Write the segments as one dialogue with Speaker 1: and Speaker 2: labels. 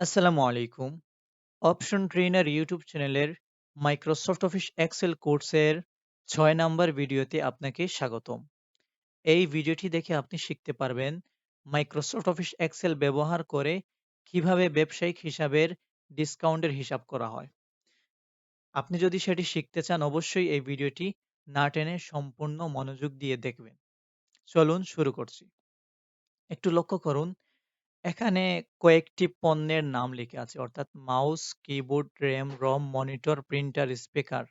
Speaker 1: আসসালামু আলাইকুম। Option trainer YouTube চ্যানেলের মাইক্রোসফট অফিস এক্সেল কোর্সের ৬ নাম্বার ভিডিওতে আপনাকে স্বাগতম। এই ভিডিওটি দেখে আপনি শিখতে পারবেন মাইক্রোসফট অফিস এক্সেল ব্যবহার করে কীভাবে ব্যবসায়িক হিসাবের ডিসকাউন্টের হিসাব করা হয়। আপনি যদি সেটি শিখতে চান, অবশ্যই এই ভিডিওটি না টেনে সম্পূর্ণ মনোযোগ দিয়ে দেখবেন। চলুন শুরু করছি। একটু লক্ষ্য করুন এখানে কয়েকটি পণ্যের নাম লিখে আছে অর্থাৎ mouse, keyboard, RAM, ROM, monitor, printer, speaker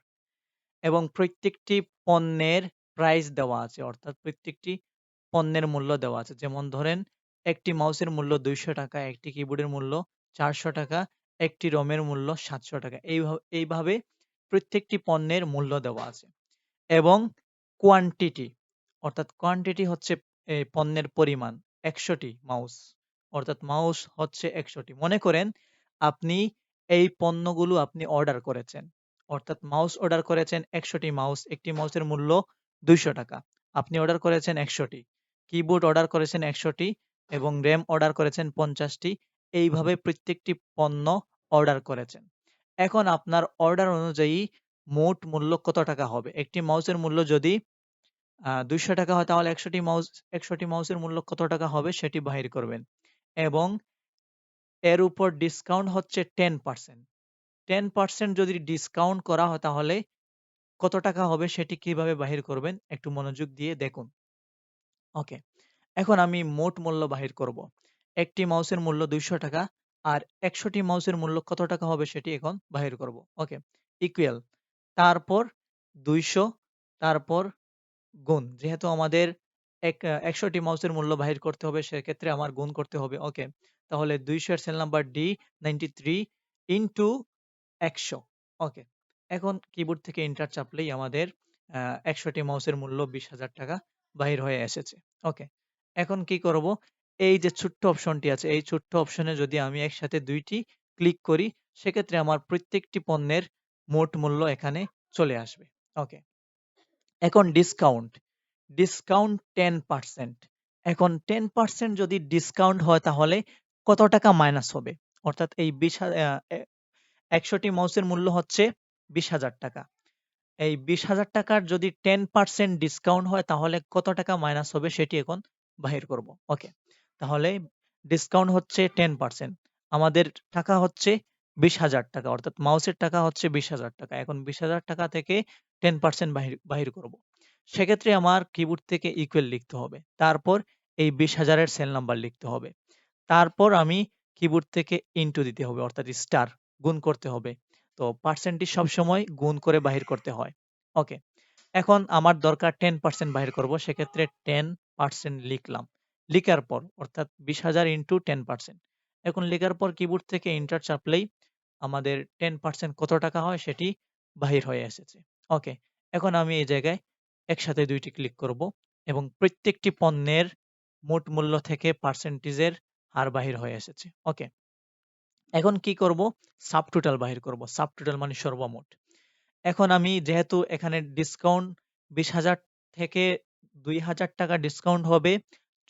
Speaker 1: এবং প্রত্যেকটি পণ্যের প্রাইস দেওয়া আছে অর্থাৎ প্রত্যেকটি পণ্যের মূল্য দেওয়া আছে। যেমন ধরেন একটি মাউসের মূল্য দুইশো টাকা, একটি কিবোর্ডের মূল্য চারশো টাকা, একটি রমের মূল্য সাতশো টাকা। এইভাবে এইভাবে প্রত্যেকটি পণ্যের মূল্য দেওয়া আছে এবং কোয়ান্টিটি অর্থাৎ কোয়ান্টিটি হচ্ছে পণ্যের পরিমাণ একশোটি মাউস অর্থাৎ মাউস হচ্ছে একশোটি। মনে করেন আপনি এই পণ্যগুলো আপনি অর্ডার করেছেন। অর্থাৎ মাউস অর্ডার করেছেন একশোটি মাউস, একটি মাউসের মূল্য দুইশো টাকা। আপনি অর্ডার করেছেন একশোটি। কিবোর্ড অর্ডার করেছেন একশোটি এবং র্যাম অর্ডার করেছেন পঞ্চাশটি। এইভাবে প্রত্যেকটি পণ্য অর্ডার করেছেন। এখন আপনার অর্ডার অনুযায়ী মোট মূল্য কত টাকা হবে? একটি মাউসের মূল্য যদি দুইশো টাকা হয় তাহলে একশোটি মাউস, একশোটি মাউসের মূল্য কত টাকা হবে সেটি বাহির করবেন। এবং এর উপর ডিসকাউন্ট হচ্ছে টেন পার্সেন্ট টেন পার্সেন্ট যদি ডিসকাউন্ট করা হয় তাহলে কত টাকা হবে সেটি কীভাবে বাহির করবেন একটু মনোযোগ দিয়ে দেখুন। ওকে, এখন আমি মোট মূল্য বাহির করব। একটি মাউসের মূল্য দুইশো টাকা আর একশোটি মাউসের মূল্য কত টাকা হবে সেটি এখন বাহির করব। ওকে ইকুয়াল তারপর দুইশো, তারপর গুণ। যেহেতু আমাদের এক একশোটি মাউসের মূল্য বাহির করতে হবে, সেক্ষেত্রে আমার গুণ করতে হবে। ওকে, তাহলে দুইশো এর cell number D ninety three into একশো। ওকে, এখন কিবোর্ড থেকে ইন্টার চাপলেই আমাদের একশোটি মাউসের মূল্য বিশ হাজার টাকা বাহির হয়ে এসেছে। ওকে, এখন কি করব? এই যে ছোট্ট অপশনটি আছে, এই ছোট্ট অপশনে যদি আমি একসাথে দুইটি ক্লিক করি, সেক্ষেত্রে আমার প্রত্যেকটি পণ্যের মোট মূল্য এখানে চলে আসবে। ওকে, এখন ডিসকাউন্ট ডিসকাউন্ট টেন পার্সেন্ট এখন টেন পার্সেন্ট যদি ডিসকাউন্ট হয় তাহলে কত টাকা মাইনাস হবে? অর্থাৎ এই বিশ একশোটি মাউসের মূল্য হচ্ছে বিশ হাজার টাকা। এই বিশ হাজার টাকার যদি টেন পার্সেন্ট ডিসকাউন্ট হয় তাহলে কত টাকা মাইনাস হবে সেটি এখন বাহির করব। ওকে তাহলে ডিসকাউন্ট হচ্ছে টেন পার্সেন্ট আমাদের টাকা হচ্ছে বিশ হাজার টাকা, অর্থাৎ মাউসের টাকা হচ্ছে বিশ হাজার টাকা। এখন বিশ হাজার টাকা থেকে টেন পার্সেন্ট বাহির বাহির করব। সেক্ষেত্রে আমার কিবোর্ড থেকে ইকুয়াল লিখতে হবে। তারপর এই বিশ হাজারের সেল নাম্বার লিখতে হবে। তারপর আমি কিবোর্ড থেকে ইনটু দিতে হবে, অর্থাৎ স্টার গুণ করতে হবে। তো পার্সেন্টেজ সবসময় গুণ করে বাহির করতে হয়। ওকে এখন আমার দরকার টেন পার্সেন্ট বাহির করব, সেক্ষেত্রে টেন পার্সেন্ট লিখলাম। লিখার পর, অর্থাৎ বিশ হাজার ইন্টু টেন পার্সেন্ট এখন লেখার পর কিবোর্ড থেকে ইন্টার চাপলেই আমাদের টেন পার্সেন্ট কত টাকা হয় সেটি বাহির হয়ে এসেছে। ওকে এখন আমি এই জায়গায় একসাথে দুইটি ক্লিক করব এবং প্রত্যেকটি পণ্যের মোট মূল্য থেকে পার্সেন্টেজের হার বাহির হয়ে এসেছে। ওকে এখন কি করব? সাব টোটাল বাহির করব। সাব টোটাল মানে সর্বমোট। এখন আমি যেহেতু এখানে ডিসকাউন্ট বিশ হাজার থেকে দুই হাজার টাকা ডিসকাউন্ট হবে,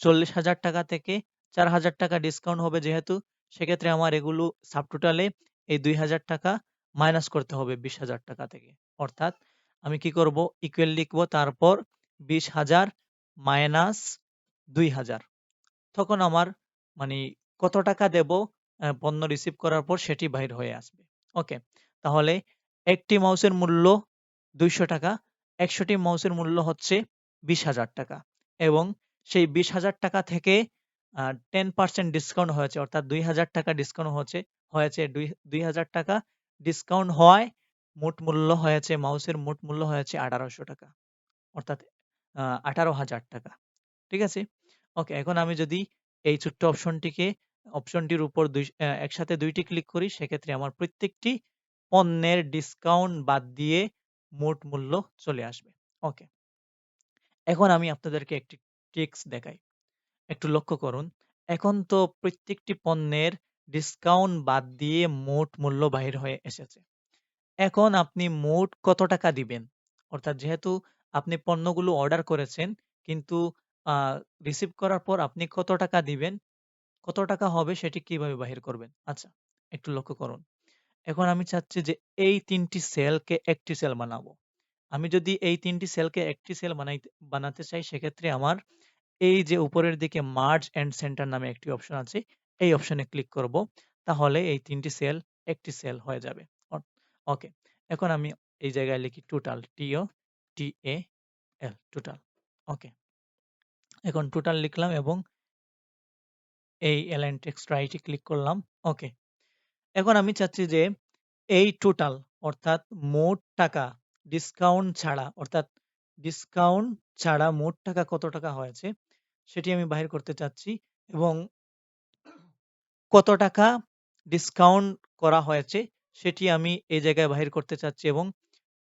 Speaker 1: চল্লিশ হাজার টাকা থেকে চার হাজার টাকা ডিসকাউন্ট হবে যেহেতু, সেক্ষেত্রে আমার এগুলো সাব টোটালে এই দুই হাজার টাকা মাইনাস করতে হবে বিশ হাজার টাকা থেকে। অর্থাৎ আমি কি করব? ইকুয়াল লিখব, তারপর বিশ হাজার মাইনাস দুই হাজার। তখন আমার মানে কত টাকা দেব? পণ্য রিসিভ করার পর সেটি বাহির হয়ে আসবে। ওকে তাহলে একটি মাউসের মূল্য দুইশো টাকা, একশোটি মাউসের মূল্য হচ্ছে বিশ হাজার টাকা। এবং সেই বিশ হাজার টাকা থেকে টেন পার্সেন্ট ডিসকাউন্ট হয়েছে, অর্থাৎ দুই হাজার টাকা ডিসকাউন্ট হয়েছে হয়েছে দুই হাজার টাকা ডিসকাউন্ট হওয়ায় মোট মূল্য হয়েছে, মাউসের মোট মূল্য হয়েছে আঠারোশো টাকা। অর্থাৎ আঠারো হাজার টাকা। ঠিক আছে? ওকে, এখন আমি যদি এই ছোট্ট অপশনটিকে, অপশনটির উপর দুই একসাথে দুইটি ক্লিক করি, সেক্ষেত্রে আমার প্রত্যেকটি পণ্যের ডিসকাউন্ট বাদ দিয়ে মোট মূল্য চলে আসবে। ওকে। এখন আমি আপনাদেরকে একটি ট্রিক্স দেখাই। একটু লক্ষ্য করুন, এখন তো প্রত্যেকটি পণ্যের ডিসকাউন্ট বাদ দিয়ে মোট মূল্য বাহির হয়ে এসেছে। এখন আপনি মোট কত টাকা দিবেন অর্থাৎ যেহেতু আপনি পণ্যগুলো অর্ডার করেছেন কিন্তু রিসিভ করার পর আপনি কত টাকা দিবেন কত টাকা হবে সেটি কীভাবে বাহির করবেন? আচ্ছা, একটু লক্ষ্য করুন। এখন আমি চাচ্ছি যে এই ৩ টি সেলকে একটি সেল বানাবো। আমি যদি এই ৩ টি সেলকে একটি সেল বানাইতে বানাতে চাই সেক্ষেত্রে আমার এই যে উপরের দিকে মার্জ অ্যান্ড সেন্টার নামে একটি অপশন আছে, এই অপশনে ক্লিক করব। তাহলে এই ৩ টি সেল একটি সেল হয়ে যাবে। ওকে। এখন আমি এই জায়গায় লিখি টোটাল টি-ও টি-এ-এল টোটাল। ওকে। এখন টোটাল লিখলাম এবং এই এলাইন টেক্সট রাইটে ক্লিক করলাম। ওকে। এখন আমি চাচ্ছি যে এই টোটাল অর্থাৎ মোট টাকা ডিসকাউন্ট ছাড়া, অর্থাৎ ডিসকাউন্ট ছাড়া মোট টাকা কত টাকা হয়েছে, সেটি আমি বাহির করতে চাচ্ছি এবং কত টাকা ডিসকাউন্ট করা হয়েছে সেটি আমি এই জায়গায় বাহির করতে চাচ্ছি এবং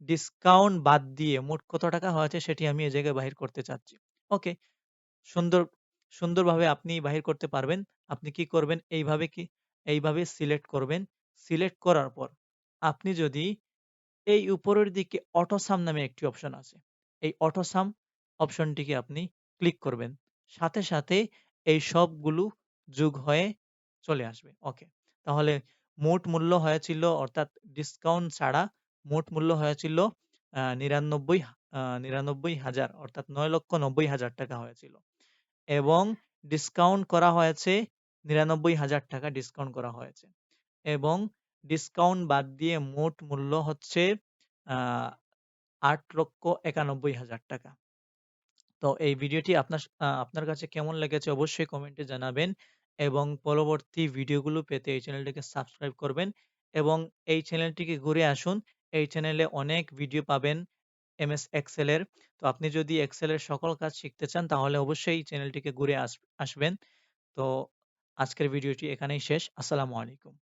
Speaker 1: ডিসকাউন্ট বাদ দিয়ে মোট কত টাকা হয়েছে সেটি আমি এই জায়গায় বাহির করতে চাচ্ছি। ওকে। সুন্দর সুন্দরভাবে আপনি বাহির করতে পারবেন। আপনি কি করবেন এইভাবে কি এইভাবে সিলেক্ট করবেন। সিলেক্ট করার পর আপনি যদি এই উপরের দিকে অটোসাম নামে একটি অপশন আছে। এই অটোসাম অপশনটিকে আপনি ক্লিক করবেন। সাথে, সাথে এই সবগুলো যোগ হয়ে চলে আসবে। ওকে। তাহলে মোট মূল্য হয়েছিল অর্থাৎ ডিসকাউন্ট ছাড়া মোট মূল্য হয়েছিল ৯৯ আ ৯৯,০০০ অর্থাৎ ৯,৯০,০০০ টাকা হয়েছিল। এবং ডিসকাউন্ট করা হয়েছে ৯৯,০০০ টাকা ডিসকাউন্ট করা হয়েছে। এবং ডিসকাউন্ট বাদ দিয়ে মোট মূল্য হচ্ছে আট লক্ষ একানব্বই হাজার টাকা। তো এই ভিডিওটি আপনার আপনার কাছে কেমন লেগেছে অবশ্যই কমেন্টে জানাবেন এবং পরবর্তী ভিডিওগুলো পেতে এই চ্যানেলটিকে সাবস্ক্রাইব করবেন এবং এই চ্যানেলটিকে ঘুরে আসুন। এই চ্যানেলে অনেক ভিডিও পাবেন এমএস এক্সেল এর। তো আপনি যদি এক্সেলের সকল কাজ শিখতে চান, তাহলে অবশ্যই এই চ্যানেলটিকে ঘুরে আস, আসবেন। তো আজকের ভিডিওটি এখানেই শেষ। আসসালামু আলাইকুম।